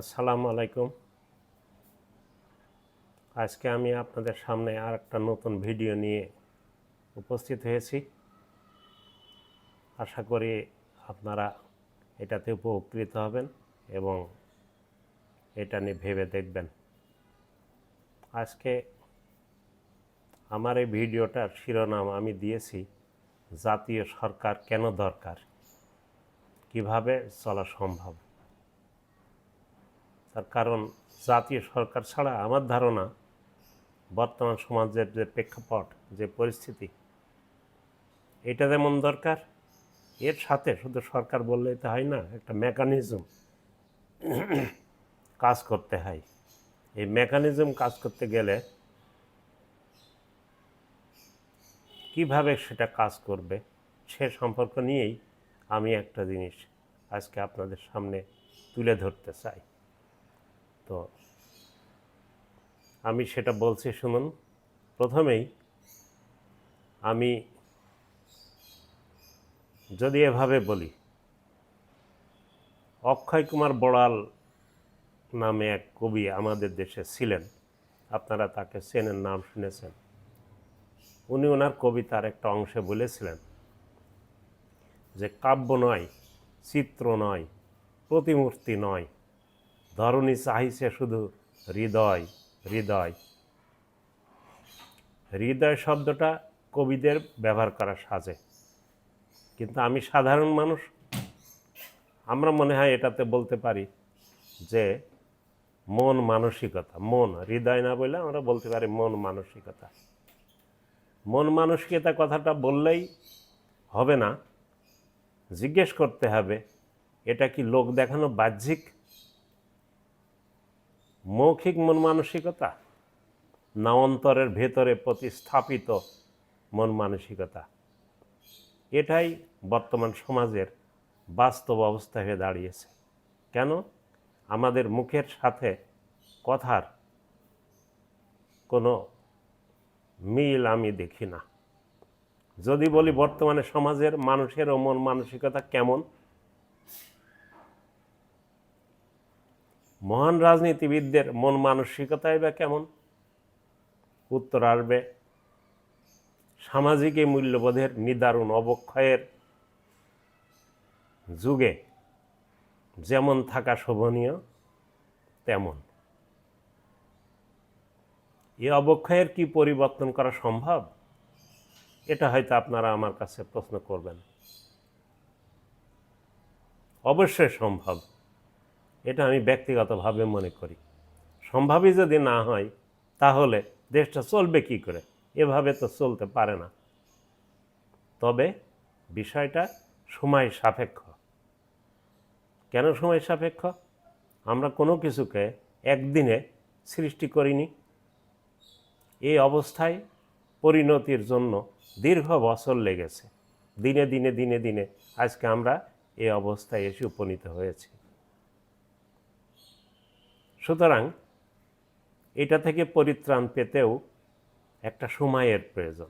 আসসালামু আলাইকুম। আজকে আমি আপনাদের সামনে আর একটা নতুন ভিডিও নিয়ে উপস্থিত হয়েছি। আশা করি আপনারা এটাতে উপকৃত হবেন এবং এটা নিয়ে ভেবে দেখবেন। আজকে আমার এই ভিডিওটার শিরোনাম আমি দিয়েছি, জাতীয় সরকার কেন দরকার? কীভাবে চলা সম্ভব? তার কারণ জাতীয় সরকার ছাড়া আমার ধারণা বর্তমান সমাজের যে প্রেক্ষাপট, যে পরিস্থিতি, এটা যেমন দরকার, এর সাথে শুধু সরকার বললেই তো হয় না, একটা মেকানিজম কাজ করতে হয়। এই মেকানিজম কাজ করতে গেলে কীভাবে সেটা কাজ করবে, সে সম্পর্ক নিয়েই আমি একটা জিনিস আজকে আপনাদের সামনে তুলে ধরতে চাই। তো আমি সেটা বলছি, শুনুন। প্রথমেই আমি যদি এভাবে বলি, অক্ষয় কুমার বড়াল নামে এক কবি আমাদের দেশে ছিলেন, আপনারা তাকে চেনেন, নাম শুনেছেন। উনি ওনার কবিতার একটা অংশে বলেছিলেন যে কাব্য নয়, চিত্র নয়, প্রতিমূর্তি নয় ধরণী চাহিছে শুধু হৃদয় হৃদয়। হৃদয় শব্দটা কবিদের ব্যবহার করা সাজে। কিন্তু আমি সাধারণ মানুষ, আমরা মনে হয় এটাতে বলতে পারি যে মন মানসিকতা, মন, হৃদয় না বলে আমরা বলতে পারি মন মানসিকতা। মন মানসিকতা কথাটা বললেই হবে না। জিজ্ঞেস করতে হবে, এটা কি লোক দেখানো বাহ্যিক মৌখিক মন মানসিকতা না অন্তরের ভেতরে প্রতিস্থাপিত মন মানসিকতা এটাই বর্তমান সমাজের বাস্তব অবস্থা হয়ে দাঁড়িয়েছে। কেন? আমাদের মুখের সাথে কথার কোনো মিল আমি দেখি না। যদি বলি বর্তমানে সমাজের মানুষের ও মন মানসিকতা কেমন? মহান রাজনীতিবিদদের মন মানসিকতাই বা কেমন? উত্তর আসবে, সামাজিক এই মূল্যবোধের নিদারুণ অবক্ষয়ের যুগে যেমন থাকা শোভনীয়, তেমন। এই অবক্ষয়ের কি পরিবর্তন করা সম্ভব? এটা হয়তো আপনারা আমার কাছে প্রশ্ন করবেন। অবশ্যই সম্ভব। এটা আমি ব্যক্তিগতভাবে মনে করি। সম্ভবই যদি না হয়, তাহলে দেশটা চলবে কি করে? এভাবে তো চলতে পারে না। তবে বিষয়টা সময় সাপেক্ষ। কেন সময় সাপেক্ষ? আমরা কোনো কিছুকে একদিনে সৃষ্টি করিনি। এই অবস্থায় পরিণতির জন্য দীর্ঘ বছর লেগেছে। দিনে দিনে দিনে দিনে আজকে আমরা এই অবস্থায় এসে উপনীত হয়েছি। সুতরাং এটা থেকে পরিত্রাণ পেতেও একটা সময়ের প্রয়োজন।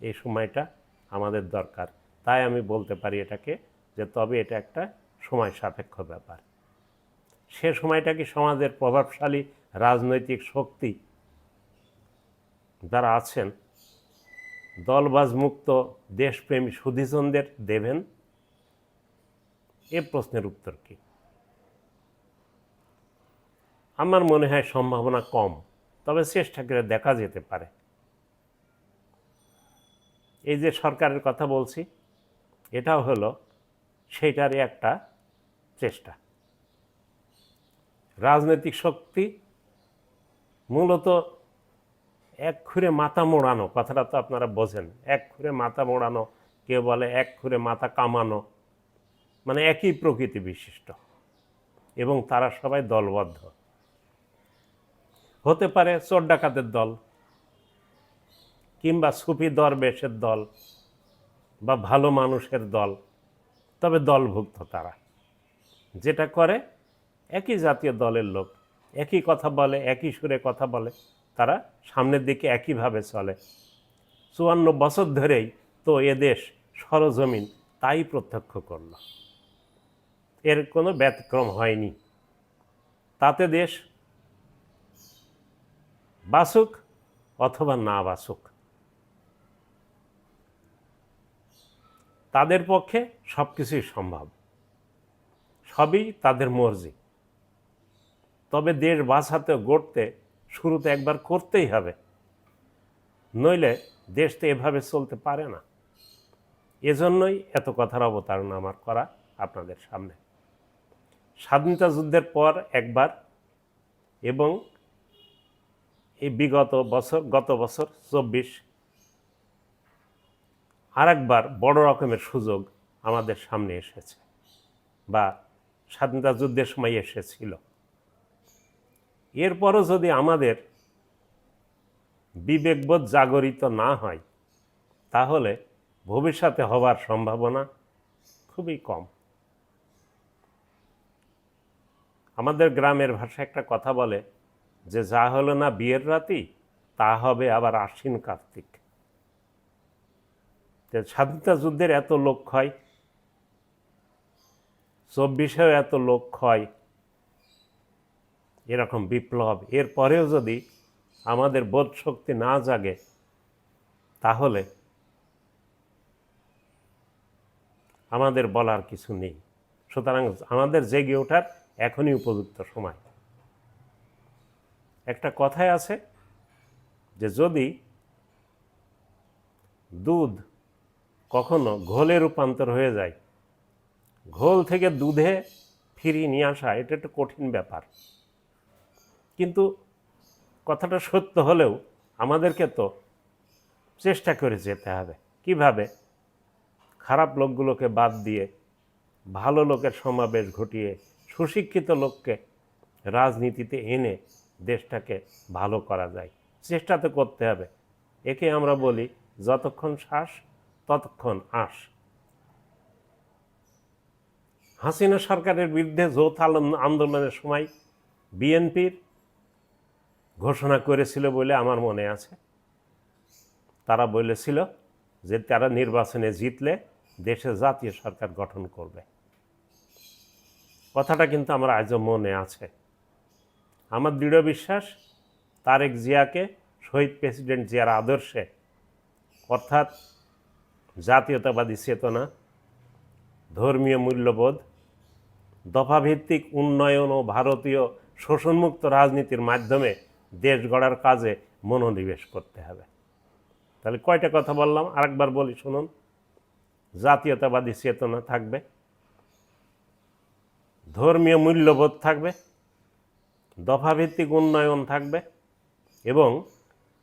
এই সময়টা আমাদের দরকার। তাই আমি বলতে পারি এটাকে যে তবে এটা একটা সময় সাপেক্ষ ব্যাপার। সে সময়টা কি সমাজের প্রভাবশালী রাজনৈতিক শক্তি যারা আছেন, দলবাজ মুক্ত দেশপ্রেমী সুধীজনদের দেবেন? এ প্রশ্নের উত্তর কী? আমার মনে হয় সম্ভাবনা কম, তবে চেষ্টা করে দেখা যেতে পারে। এই যে সরকারের কথা বলছি, এটাও হলো সেইটারই একটা চেষ্টা। রাজনৈতিক শক্তি মূলত এক খুঁড়ে মাথা মোড়ানো, কথাটা তো আপনারা বোঝেন, এক খুঁড়ে মাথা মোড়ানো, কেউ বলে এক খুঁড়ে মাথা কামানো মানে একই প্রকৃতি বিশিষ্ট এবং তারা সবাই দলবদ্ধ। হতে পারে চোর ডাকাতের দল কিংবা সুফি দরবেশের দল বা ভালো মানুষের দল। তবে দলভুক্ত তারা। যেটা করে, একই জাতীয় দলের লোক, একই কথা বলে, একই সুরে কথা বলে, তারা সামনের দিকে একইভাবে চলে। চুয়ান্ন বছর ধরেই তো এদেশ সরজমিন, তাই প্রত্যক্ষ করল। এর কোনো ব্যতিক্রম হয়নি। তাতে দেশ বাসুক অথবা না বাসুক। তাদের পক্ষে সব কিছুই সম্ভব। সবই তাদের মর্জি। তবে দেশ বাঁচাতে, গড়তে শুরুতে একবার করতেই হবে। নইলে দেশ তো এভাবে চলতে পারে না। এজন্যই এত কথার অবতারণা আমার করা আপনাদের সামনে। স্বাধীনতা যুদ্ধের পর একবার এবং এই বিগত বছর, গত বছর, চব্বিশ, আরেকবার বড় রকমের সুযোগ আমাদের সামনে এসেছে বা স্বাধীনতা যুদ্ধের সময় এসেছিল। এরপরও যদি আমাদের বিবেকবোধ জাগরিত না হয়, তাহলে ভবিষ্যতে হবার সম্ভাবনা খুবই কম। আমাদের গ্রামের ভাষায় একটা কথা বলে যে যা হলো না বিয়ের রাতি, তা হবে আবার আশ্বিন কার্তিক। স্বাধীনতা যুদ্ধের এত লোক হয়, চব্বিশেও এত লোক হয়, এরকম বিপ্লব। এরপরেও যদি আমাদের বোধ শক্তি না জাগে, তাহলে আমাদের বলার কিছু নেই। সুতরাং আমাদের জেগে ওঠার এখনই উপযুক্ত সময়। একটা কথায় আছে যে যদি দুধ কখনো ঘোলে রূপান্তর হয়ে যায়, ঘোল থেকে দুধে ফিরিয়ে নিয়ে আসা, এটা একটা কঠিন ব্যাপার। কিন্তু কথাটা সত্য হলেও আমাদেরকে তো চেষ্টা করে যেতে হবে। কীভাবে? খারাপ লোকগুলোকে বাদ দিয়ে, ভালো লোকের সমাবেশ ঘটিয়ে, সুশিক্ষিত লোককে রাজনীতিতে এনে দেশটাকে ভালো করা যায়। চেষ্টা তো করতে হবে। একে আমরা বলি যতক্ষণ শ্বাস, ততক্ষণ আস হাসিনা সরকারের বিরুদ্ধে যৌথ আন্দোলনের সময় বিএনপির ঘোষণা করেছিল বলে আমার মনে আছে। তারা বলেছিল যে তারা নির্বাচনে জিতলে দেশে জাতীয় সরকার গঠন করবে। কথাটা কিন্তু আমার আজও মনে আছে। আমার দৃঢ় বিশ্বাস, তারেক জিয়াকে শহীদ প্রেসিডেন্ট জিয়ার আদর্শে, অর্থাৎ জাতীয়তাবাদী চেতনা, ধর্মীয় মূল্যবোধ, দফাভিত্তিক উন্নয়ন ও ভারতীয় শোষণমুক্ত রাজনীতির মাধ্যমে দেশ গড়ার কাজে মনোনিবেশ করতে হবে। তাহলে কয়টা কথা বললাম? আরেকবার বলি, শুনুন। জাতীয়তাবাদী চেতনা থাকবে, ধর্মীয় মূল্যবোধ থাকবে দফাভিত্তিক উন্নয়ন থাকবে এবং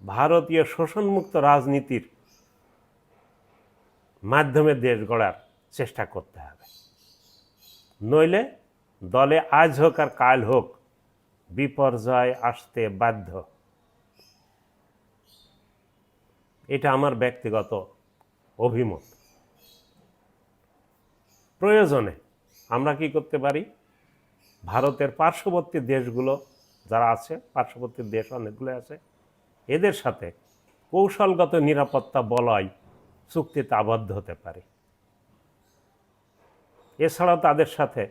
ভারতীয় শোষণমুক্ত রাজনীতির মাধ্যমে দেশ গড়ার চেষ্টা করতে হবে। নইলে দলে আজ হোক আর কাল হোক বিপর্যয় আসতে বাধ্য। এটা আমার ব্যক্তিগত অভিমত। প্রয়োজনে আমরা কি করতে পারি? ভারতের পার্শ্ববর্তী দেশগুলো যারা আছে, পার্শ্ববর্তী দেশ অনেকগুলো আছে, এদের সাথে কৌশলগত নিরাপত্তা বলয় চুক্তিতে আবদ্ধ হতে পারে। এছাড়াও তাদের সাথে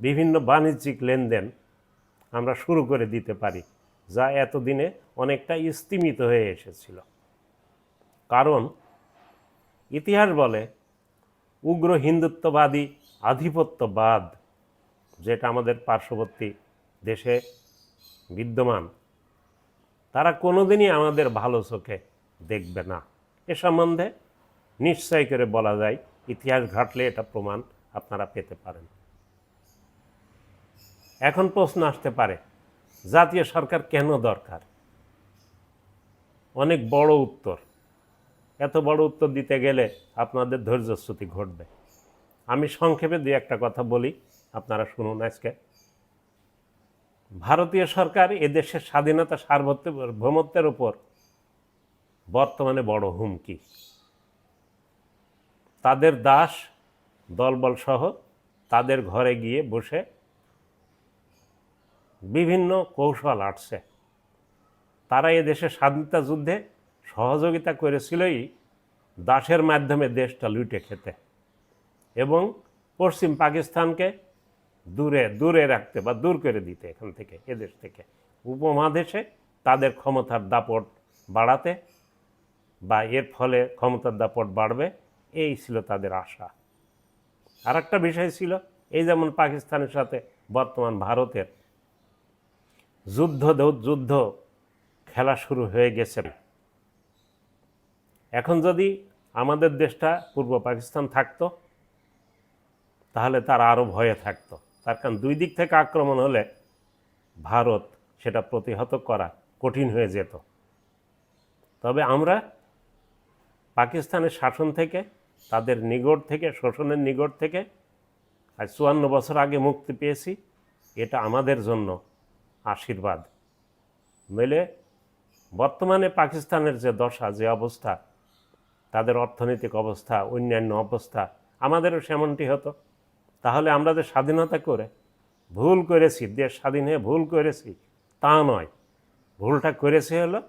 বিভিন্ন বাণিজ্যিক লেনদেন আমরা শুরু করে দিতে পারি, যা এতদিনে অনেকটা স্তিমিত হয়ে এসেছিল। কারণ ইতিহাস বলে উগ্র হিন্দুত্ববাদী আধিপত্যবাদ যেটা আমাদের পার্শ্ববর্তী দেশে বিদ্যমান, তারা কোনোদিনই আমাদের ভালো চোখে দেখবে না। এ সম্বন্ধে নিশ্চয় করে বলা যায়, ইতিহাস ঘাটলে এটা প্রমাণ আপনারা পেতে পারেন। এখন প্রশ্ন আসতে পারে, জাতীয় সরকার কেন দরকার? অনেক বড় উত্তর। এত বড় উত্তর দিতে গেলে আপনাদের ধৈর্যচ্যুতি ঘটবে। আমি সংক্ষেপে দুই একটা কথা বলি। আপনারা শুনুন আজকে। ভারতীয় সরকার এদেশের স্বাধীনতা সার্বভৌমত্বের উপর বর্তমানে বড় হুমকি। তাদের দাস দলবল সহ তাদের ঘরে গিয়ে বসে বিভিন্ন কৌশল আটছে। তারা এ দেশের স্বাধীনতা যুদ্ধে সহযোগিতা করেছিলই দাসের মাধ্যমে দেশটা লুটে খেতে এবং পশ্চিম পাকিস্তানকে দূরে দূরে রাখতে বা দূর করে দিতে এখান থেকে, এদেশ থেকে। উপমহাদেশে তাদের ক্ষমতার দাপট বাড়াতে বা এর ফলে ক্ষমতার দাপট বাড়বে, এই ছিল তাদের আশা। আর একটা বিষয় ছিল, এই যেমন পাকিস্তানের সাথে বর্তমান ভারতের যুদ্ধ যুদ্ধ খেলা শুরু হয়ে গেছে। এখন যদি আমাদের দেশটা পূর্ব পাকিস্তান থাকতো, তাহলে তার আরও ভয়ে থাকতো। তার কারণ দুই দিক থেকে আক্রমণ হলে ভারত সেটা প্রতিহত করা কঠিন হয়ে যেত। তবে আমরা পাকিস্তানের শাসন থেকে, তাদের নিগড় থেকে, শোষণের নিগড় থেকে আজ চুয়ান্ন বছর আগে মুক্তি পেয়েছি। এটা আমাদের জন্য আশীর্বাদ। নইলে বর্তমানে পাকিস্তানের যে দশা, যে অবস্থা, তাদের অর্থনৈতিক অবস্থা, অন্যান্য অবস্থা, আমাদেরও সেমনটি হতো। তাহলে আমরা যে স্বাধীনতা করে ভুল করেছি, দেশ স্বাধীন হয়ে ভুল করেছি, তা নয়। ভুলটা করেছে হলো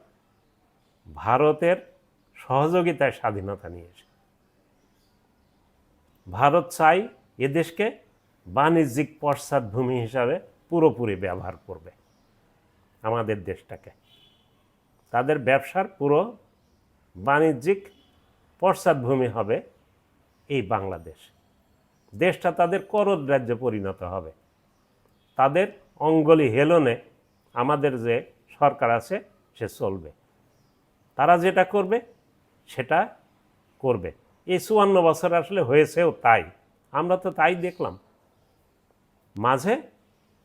ভারতের সহযোগিতায় স্বাধীনতা নিয়েছে ভারত চাই এদেশকে বাণিজ্যিক পশ্চাৎভূমি হিসাবে পুরোপুরি ব্যবহার করবে, আমাদের দেশটাকে। তাদের ব্যবসার পুরো বাণিজ্যিক পশ্চাৎভূমি হবে এই বাংলাদেশ। দেশটা তাদের করদ রাজ্যে পরিণত হবে। তাদের অঙ্গলি হেলনে আমাদের যে সরকার আছে, সে চলবে। তারা যেটা করবে, সেটা করবে। এই চুয়ান্ন বছর আসলে হয়েছেও তাই। আমরা তো তাই দেখলাম। মাঝে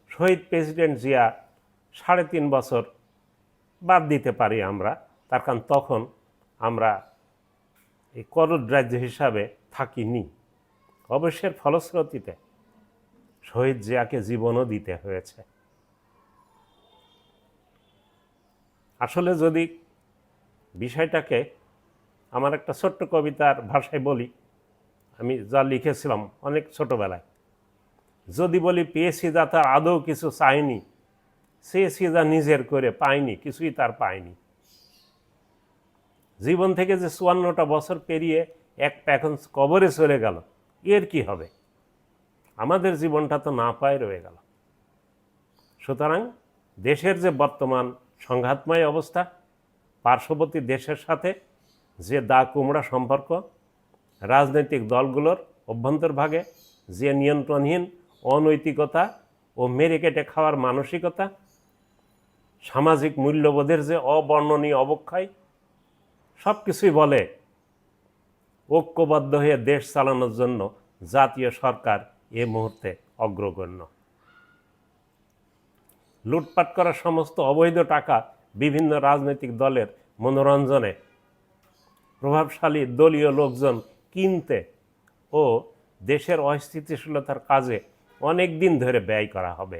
শহীদ প্রেসিডেন্ট জিয়া সাড়ে তিন বছর বাদ দিতে পারি আমরা। তার কারণ তখন আমরা এই করদ রাজ্য হিসাবে থাকিনি। অবশ্যের ফলশ্রুতিতে শহীদ জিয়াকে জীবনও দিতে হয়েছে। আসলে যদি বিষয়টাকে আমার একটা ছোট্ট কবিতার ভাষায় বলি, আমি যা লিখেছিলাম অনেক ছোটবেলায়, যদি বলি পেয়েছি যা তার আদৌ কিছু চাইনি, চেয়েছি যা নিজের করে পাইনি, কিছুই তার পায়নি জীবন থেকে যে চুয়ান্নটা বছর পেরিয়ে এক এখন কবরে চলে গেল এর কি হবে? আমাদের জীবনটা তো না পায় রয়ে গেল। সুতরাং দেশের যে বর্তমান সংঘাতময় অবস্থা, পার্শ্ববর্তী দেশের সাথে যে দা কুমড়া সম্পর্ক, রাজনৈতিক দলগুলোর অভ্যন্তরভাগে যে নিয়ন্ত্রণহীন অনৈতিকতা ও মেরে কেটে খাওয়ার মানসিকতা, সামাজিক মূল্যবোধের যে অবর্ণনীয় অবক্ষয় সব কিছুই বলে ঐক্যবদ্ধ হয়ে দেশ চালানোর জন্য জাতীয় সরকার এ মুহূর্তে অগ্রগণ্য। লুটপাট করা সমস্ত অবৈধ টাকা বিভিন্ন রাজনৈতিক দলের মনোরঞ্জনে প্রভাবশালী দলীয় লোকজন কিনতে ও দেশের অস্থিতিশীলতার কাজে অনেক দিন ধরে ব্যয় করা হবে।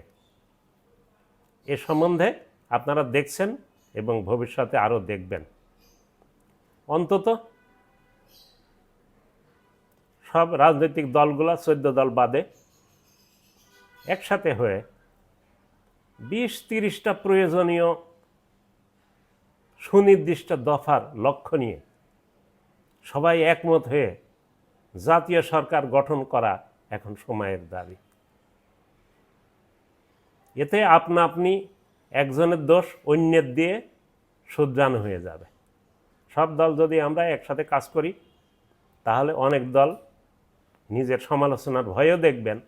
এ সম্বন্ধে আপনারা দেখছেন এবং ভবিষ্যতে আরও দেখবেন। অন্তত সব রাজনৈতিক দলগুলো চোদ্দ দল বাদে একসাথে হয়ে বিশ তিরিশটা প্রয়োজনীয় সুনির্দিষ্ট দফার লক্ষ্য নিয়ে সবাই একমত হয়ে জাতীয় সরকার গঠন করা এখন সময়ের দাবি। এতে আপনা আপনি একজনের দোষ অন্যের দিয়ে শুধরানো হয়ে যাবে। সব দল যদি আমরা একসাথে কাজ করি, তাহলে অনেক দল নিজের সমালোচনার ভয়ও দেখবেন।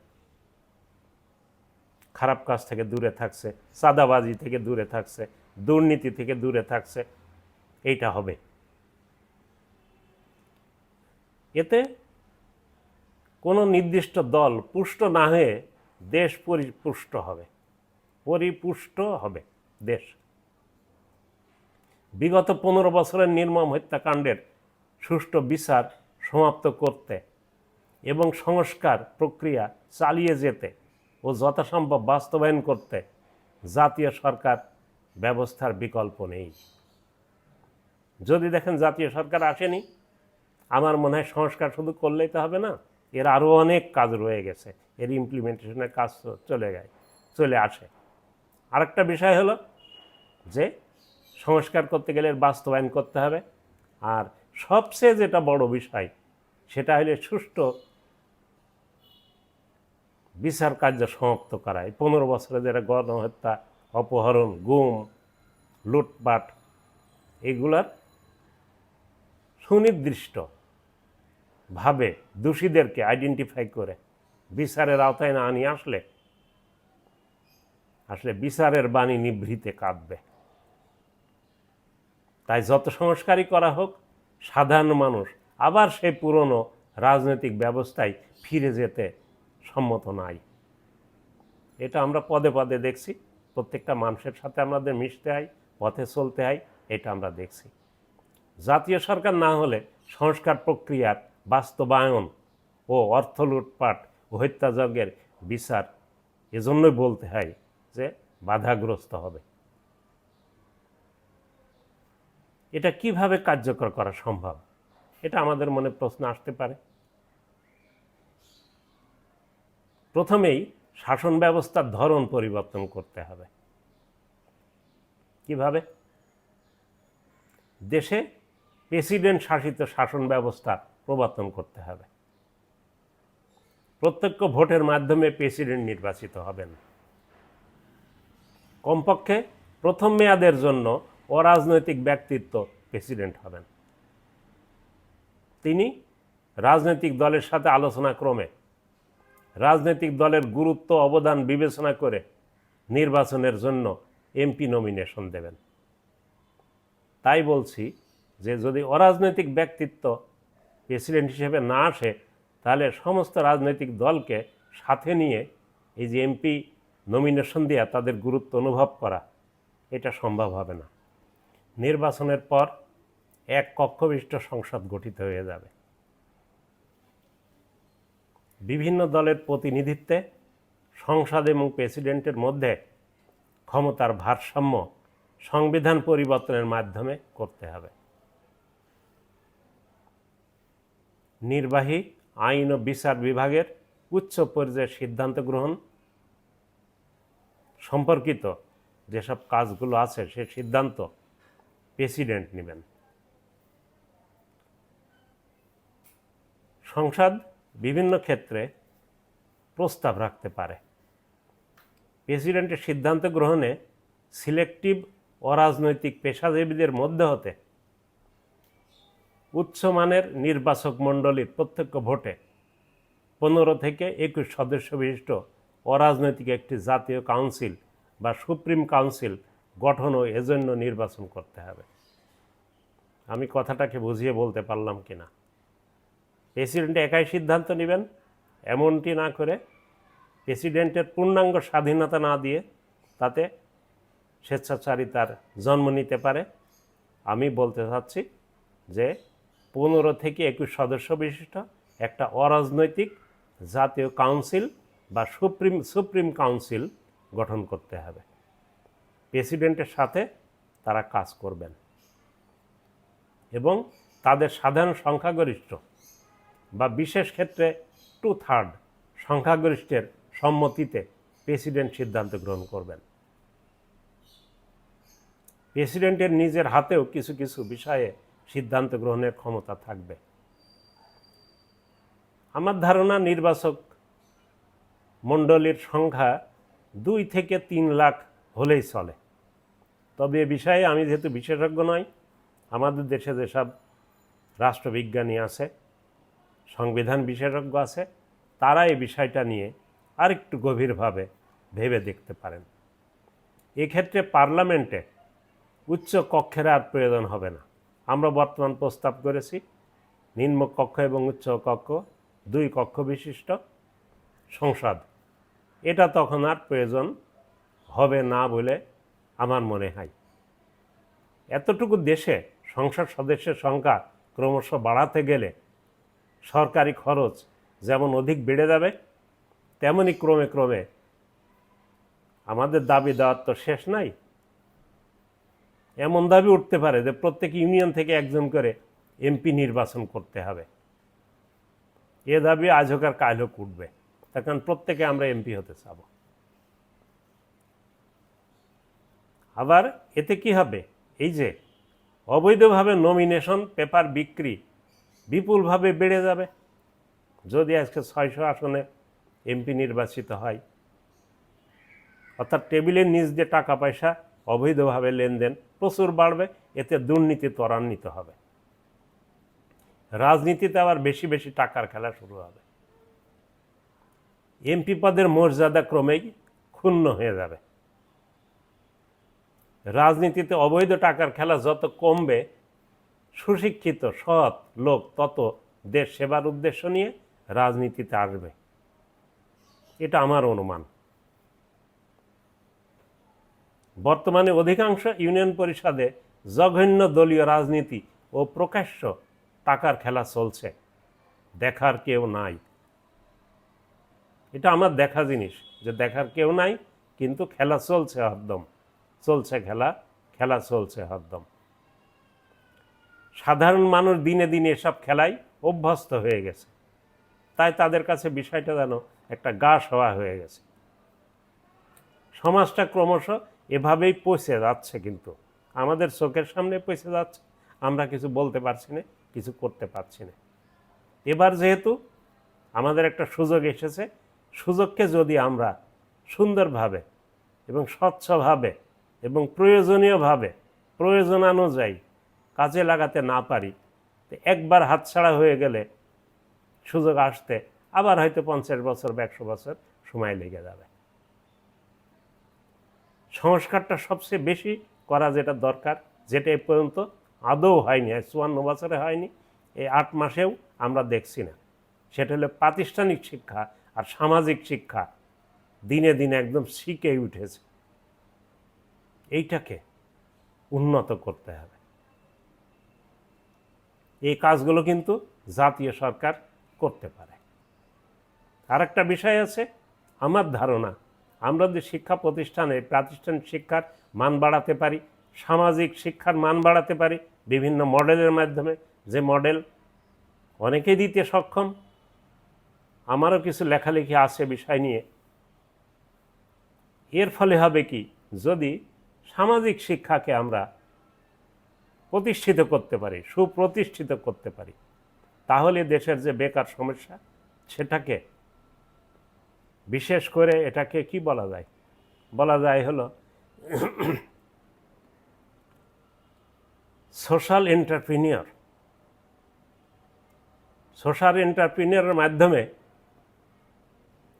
খারাপ কাজ থেকে দূরে থাকছে, চাঁদাবাজি থেকে দূরে থাকছে, দুর্নীতি থেকে দূরে থাকছে, এইটা হবে। এতে কোনো নির্দিষ্ট দল পুষ্ট না হয়ে দেশ পরিপুষ্ট হবে। পরিপুষ্ট হবে দেশ। বিগত পনেরো বছরের নির্মম হত্যাকাণ্ডের সুষ্ঠু বিচার সমাপ্ত করতে এবং সংস্কার প্রক্রিয়া চালিয়ে যেতে ও যথাসম্ভব বাস্তবায়ন করতে জাতীয় সরকার ব্যবস্থার বিকল্প নেই। যদি দেখেন জাতীয় সরকার আসেনি, আমার মনে হয় সংস্কার শুধু করলেই তো হবে না, এর আরও অনেক কাজ রয়ে গেছে, এর ইমপ্লিমেন্টেশনের কাজ চলে যায়, চলে আসে। আরেকটা বিষয় হলো যে সংস্কার করতে গেলে বাস্তবায়ন করতে হবে, আর সবচেয়ে যেটা বড় বিষয় সেটা হলো সুষ্ঠু বিচার কার্য সমাপ্ত করায়। পনেরো বছরে যারা গণহত্যা, অপহরণ, গুম, লুটপাট, এগুলার সুনির্দিষ্ট ভাবে দোষীদেরকে আইডেন্টিফাই করে বিচারের আওতায় না নিয়ে আসলে আসলে বিচারের বাণী নিভৃতে কাঁদবে। তাই যত সংস্কারই করা হোক, সাধারণ মানুষ আবার সেই পুরনো রাজনৈতিক ব্যবস্থায় ফিরে যেতে সম্মত নাই। এটা আমরা পদে পদে দেখছি, প্রত্যেকটা মানুষের সাথে আমাদের মিশতে হয়, পথে চলতে হয়, এটা আমরা দেখছি। জাতীয় সরকার না হলে সংস্কার প্রক্রিয়ার বাস্তবায়ন ও অর্থ লুটপাট ও হত্যাযজ্ঞের বিচার এজন্যই বলতে হয় যে বাধাগ্রস্ত হবে। এটা কীভাবে কার্যকর করা সম্ভব? এটা আমাদের মনে প্রশ্ন আসতে পারে। প্রথমেই শাসন ব্যবস্থার ধরন পরিবর্তন করতে হবে। কীভাবে? দেশে প্রেসিডেন্ট শাসিত শাসন ব্যবস্থা প্রবর্তন করতে হবে। প্রত্যক্ষ ভোটের মাধ্যমে প্রেসিডেন্ট নির্বাচিত হবেন। কমপক্ষে প্রথম মেয়াদের জন্য অরাজনৈতিক ব্যক্তিত্ব প্রেসিডেন্ট হবেন। তিনি রাজনৈতিক দলের সাথে আলোচনা ক্রমে রাজনৈতিক দলের গুরুত্ব অবদান বিবেচনা করে নির্বাচনের জন্য এমপি নমিনেশন দেবেন। তাই বলছি যে যদি অরাজনৈতিক ব্যক্তিত্ব প্রেসিডেন্ট হিসেবে না আসে, তাহলে সমস্ত রাজনৈতিক দলকে সাথে নিয়ে এই যে এমপি নমিনেশন দেওয়া তাদের গুরুত্ব অনুভব করা, এটা সম্ভব হবে না। নির্বাচনের পর এক কক্ষবিষ্ট সংসদ গঠিত হয়ে যাবে। বিভিন্ন দলের প্রতিনিধিত্বে সংসদ এবং প্রেসিডেন্টের মধ্যে ক্ষমতার ভারসাম্য সংবিধান পরিবর্তনের মাধ্যমে করতে হবে। নির্বাহী আইন ও বিচার বিভাগের উচ্চ পর্যায়ের সিদ্ধান্ত গ্রহণ সম্পর্কিত যেসব কাজগুলো আছে, সে সিদ্ধান্ত প্রেসিডেন্ট নেবেন। সংসদ বিভিন্ন ক্ষেত্রে প্রস্তাব রাখতে পারে। প্রেসিডেন্টের সিদ্ধান্ত গ্রহণে সিলেক্টিভ অরাজনৈতিক পেশাজীবীদের মধ্যে হতে উচ্চমানের নির্বাচক মণ্ডলীর প্রত্যক্ষ ভোটে পনেরো থেকে একুশ সদস্য বিশিষ্ট অরাজনৈতিক একটি জাতীয় কাউন্সিল বা সুপ্রিম কাউন্সিল গঠন ও এজন্য নির্বাচন করতে হবে। আমি কথাটাকে বুঝিয়ে বলতে পারলাম কি না প্রেসিডেন্ট একাই সিদ্ধান্ত নেবেন, এমনটি না করে প্রেসিডেন্টের পূর্ণাঙ্গ স্বাধীনতা না দিয়ে তাতে স্বেচ্ছাচারিতার জন্ম নিতে পারে। আমি বলতে চাচ্ছি যে পনেরো থেকে একুশ সদস্য বিশিষ্ট একটা অরাজনৈতিক জাতীয় কাউন্সিল বা সুপ্রিম সুপ্রিম কাউন্সিল গঠন করতে হবে। প্রেসিডেন্টের সাথে তারা কাজ করবেন এবং তাদের সাধারণ সংখ্যাগরিষ্ঠ বা বিশেষ ক্ষেত্রে টু থার্ড সংখ্যাগরিষ্ঠের সম্মতিতে প্রেসিডেন্ট সিদ্ধান্ত গ্রহণ করবেন। প্রেসিডেন্টের নিজের হাতেও কিছু কিছু বিষয়ে সিদ্ধান্ত গ্রহণের ক্ষমতা থাকবে। আমার ধারণা নির্বাচক মণ্ডলীর সংখ্যা দুই থেকে তিন লাখ হলেই চলে। তবে এ বিষয়ে আমি যেহেতু বিশেষজ্ঞ নই, আমাদের দেশে যেসব রাষ্ট্রবিজ্ঞানী আছে সংবিধান বিশেষজ্ঞ আছে তারা এই বিষয়টা নিয়ে আরেকটু গভীরভাবে ভেবে দেখতে পারেন। এক্ষেত্রে পার্লামেন্টে উচ্চ কক্ষের আর প্রয়োজন হবে না। আমরা বর্তমান প্রস্তাব করেছি, নিম্ন কক্ষ এবং উচ্চ কক্ষ, দুই কক্ষ বিশিষ্ট, সংসদ। এটা তখন আর প্রয়োজন হবে না বলে আমার মনে হয়। এতটুকু দেশে সংসদ সদস্যের সংখ্যা ক্রমশ বাড়াতে গেলে সরকারি খরচ যেমন অধিক বেড়ে যাবে তেমনই ক্রমে ক্রমে আমাদের দাবি দেওয়ার তো শেষ নাই। এমন দাবি উঠতে পারে যে প্রত্যেক ইউনিয়ন থেকে একজন করে এমপি নির্বাচন করতে হবে। এ দাবি আজ হোক আর কাল হোক উঠবে, তার কারণ প্রত্যেকে আমরা এমপি হতে চাব। আবার এতে কি হবে? এই যে অবৈধভাবে নমিনেশন পেপার বিক্রি বিপুলভাবে বেড়ে যাবে। যদি আজকে ছয়শো আসনে এমপি নির্বাচিত হয়, অর্থাৎ টেবিলের নিচ দিয়ে টাকা পয়সা অবৈধভাবে লেনদেন প্রচুর বাড়বে, এতে দুর্নীতি ত্বরান্বিত হবে। রাজনীতিতে আবার বেশি বেশি টাকার খেলা শুরু হবে। এমপি পদের মর্যাদা ক্রমেই ক্ষুণ্ণ হয়ে যাবে। রাজনীতিতে অবৈধ টাকার খেলা যত কমবে সুশিক্ষিত, সৎ লোক, তত দেশ সেবার উদ্দেশ্য নিয়ে রাজনীতিতে আসবে। এটা আমার অনুমান। বর্তমানে অধিকাংশ ইউনিয়ন পরিষদে জঘন্য দলীয় রাজনীতি ও প্রকাশ্য টাকার খেলা চলছে। দেখার কেউ নাই। এটা আমার দেখা জিনিস যে দেখার কেউ নাই, কিন্তু খেলা চলছে হরদম। চলছে খেলা খেলা চলছে হরদম। সাধারণ মানুষ দিনে দিনে এসব খেলায় অভ্যস্ত হয়ে গেছে। তাই তাদের কাছে বিষয়টা যেন একটা গা সওয়া হয়ে গেছে। সমাজটা ক্রমশ এভাবেই পৌঁছে যাচ্ছে কিন্তু। আমাদের চোখের সামনে পৌঁছে যাচ্ছে। আমরা কিছু বলতে পারছি না, কিছু করতে পারছি না। এবার যেহেতু আমাদের একটা সুযোগ এসেছে, সুযোগকে যদি আমরা সুন্দরভাবে এবং স্বচ্ছভাবে এবং প্রয়োজনীয়ভাবে প্রয়োজনানুযায়ী কাজে লাগাতে না পারি। একবার হাতছাড়া হয়ে গেলে সুযোগ আসতে আবার হয়তো পঞ্চাশ বছর বা একশো বছর সময় লেগে যাবে। সংস্কারটা সবচেয়ে বেশি করা যেটা দরকার, যেটা এ পর্যন্ত আদৌ হয়নি চুয়ান্ন বছরে হয়নি, এই আট মাসেও আমরা দেখছি না। সেটা হলো প্রাতিষ্ঠানিক শিক্ষা আর সামাজিক শিক্ষা দিনে দিনে একদম শিখে উঠেছে। এইটাকে উন্নত করতে হবে। এই কাজগুলো কিন্তু জাতীয় সরকার করতে পারে। আর একটা বিষয় আছে, আমার ধারণা আমরা যদি শিক্ষা প্রতিষ্ঠানে প্রাতিষ্ঠানিক শিক্ষার মান বাড়াতে পারি, সামাজিক শিক্ষার মান বাড়াতে পারি, বিভিন্ন মডেলের মাধ্যমে, যে মডেল অনেকেই দিতে সক্ষম, আমারও কিছু লেখালেখি আছে বিষয় নিয়ে। এর ফলে হবে কি, যদি সামাজিক শিক্ষাকে আমরা প্রতিষ্ঠিত করতে পারি, সুপ্রতিষ্ঠিত করতে পারি, তাহলে দেশের যে বেকার সমস্যা, সেটাকে বিশেষ করে এটাকে কি বলা যায়? বলা যায় হলো সোশ্যাল এন্টারপ্রিনিয়র। সোশ্যাল এন্টারপ্রিনিয়রের মাধ্যমে,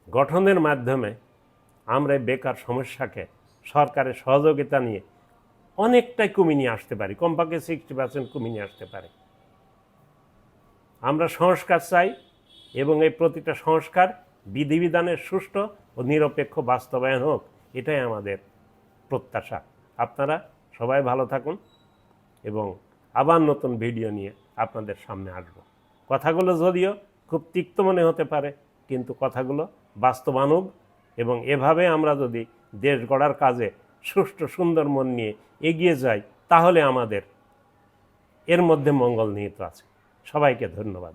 গঠনের মাধ্যমে আমরা বেকার সমস্যাকে সরকারের সহযোগিতা নিয়ে অনেকটাই কমিয়ে নিয়ে আসতে পারি, কমপক্ষে সিক্সটি পার্সেন্ট কমিয়ে নিয়ে আসতে পারে। আমরা সংস্কার চাই এবং এই প্রতিটা সংস্কার বিধিবিধানের সুষ্ঠু ও নিরপেক্ষ বাস্তবায়ন হোক, এটাই আমাদের প্রত্যাশা। আপনারা সবাই ভালো থাকুন এবং আবার নতুন ভিডিও নিয়ে আপনাদের সামনে আসব। কথাগুলো যদিও খুব তিক্ত মনে হতে পারে, কিন্তু কথাগুলো বাস্তবানুগ এবং এভাবে আমরা যদি দেশ গড়ার কাজে সুষ্ঠু সুন্দর মন নিয়ে এগিয়ে যাই তাহলে আমাদের এর মধ্যে মঙ্গল নিহিত আছে। সবাইকে ধন্যবাদ।